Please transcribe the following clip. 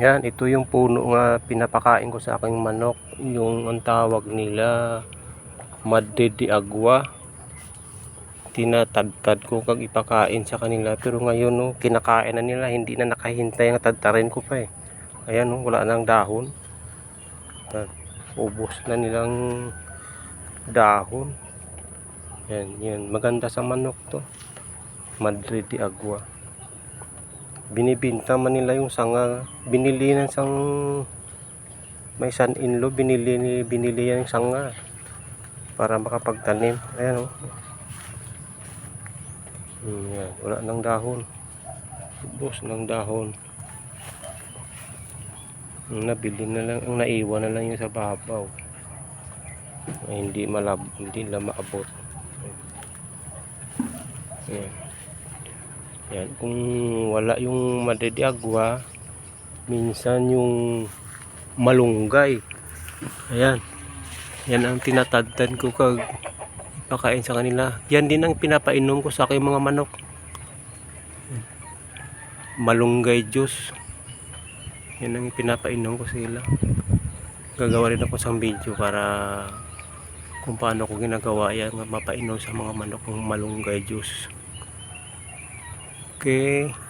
Yan, ito yung puno nga pinapakain ko sa aking manok. Yung ang tawag nila Madre de Agua. Tinatadtad ko kag ipakain sa kanila. Pero ngayon, no, kinakain na nila. Hindi na nakahintay ang tadtarin ko pa eh. Ayan, no, wala nang dahon. Ubos na nilang dahon. Yan, yan. Maganda sa manok to. Madre de Agua binibinta man nila yung sanga. Binili ng sang may son in law binili ni binili yan yung sanga para makapagtanim. Ayan o hmm, yan. wala nang dahon. Ubos ng dahon. Ang nabili na lang ang naiwan na lang yung sa babaw. Hindi malab hindi na maabot. Yan yan, kung wala yung madediagwa, minsan yung malunggay. Ayan. Yan ang tinatadtan ko kag ipakain sa kanila. Yan din ang pinapainom ko sa aking mga manok. Malunggay juice. Yan ang pinapainom ko sila. Gagawa rin ako sa video para kung paano ko ginagawa yan mapainom sa mga manok ng malunggay juice. Okay.